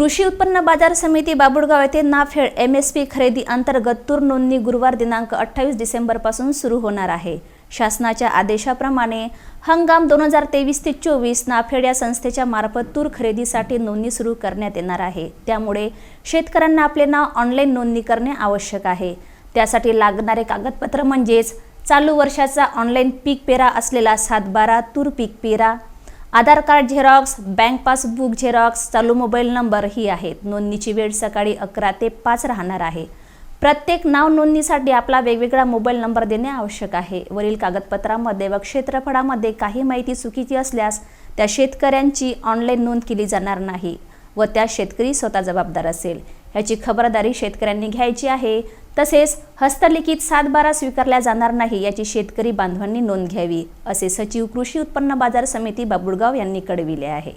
कृषी उत्पन्न बाजार समिती बाबुळगाव येथे नाफेड एम एस पी खरेदी अंतर्गत तूर नोंदणी गुरुवार दिनांक अठ्ठावीस डिसेंबरपासून सुरू होणार आहे. शासनाच्या आदेशाप्रमाणे हंगाम दोन हजार तेवीस ते चोवीस नाफेड या संस्थेच्या मार्फत तूर खरेदीसाठी नोंदणी सुरू करण्यात येणार आहे. त्यामुळे शेतकऱ्यांना आपले नाव ऑनलाईन नोंदणी करणे आवश्यक आहे. त्यासाठी लागणारे कागदपत्र म्हणजेच चालू वर्षाचा ऑनलाईन पीक पेरा असलेला सातबारा तूर पीक पेरा Aadhaar card xerox bank passbook xerox चालू मोबाईल नंबर ही आहेत. नोंदणीची वेळ सकाळी अकरा ते पाच राहणार आहे. प्रत्येक नाव नोंदणीसाठी आपला वेगवेगळा मोबाईल नंबर देणे आवश्यक आहे. वरील कागदपत्रामध्ये व क्षेत्रफळामध्ये काही माहिती चुकीची असल्यास त्या शेतकऱ्यांची ऑनलाईन नोंद केली जाणार नाही व त्या शेतकरी स्वतः जबाबदार असेल. याची खबरदारी शेतकऱ्यांनी घ्यायची आहे. तसेच हस्तलिखित सातबारा स्वीकारल्या जाणार नाही याची शेतकरी बांधवांनी नोंद घ्यावी असे सचिव कृषी उत्पन्न बाजार समिती बाबुळगाव यांनी कळविले आहे.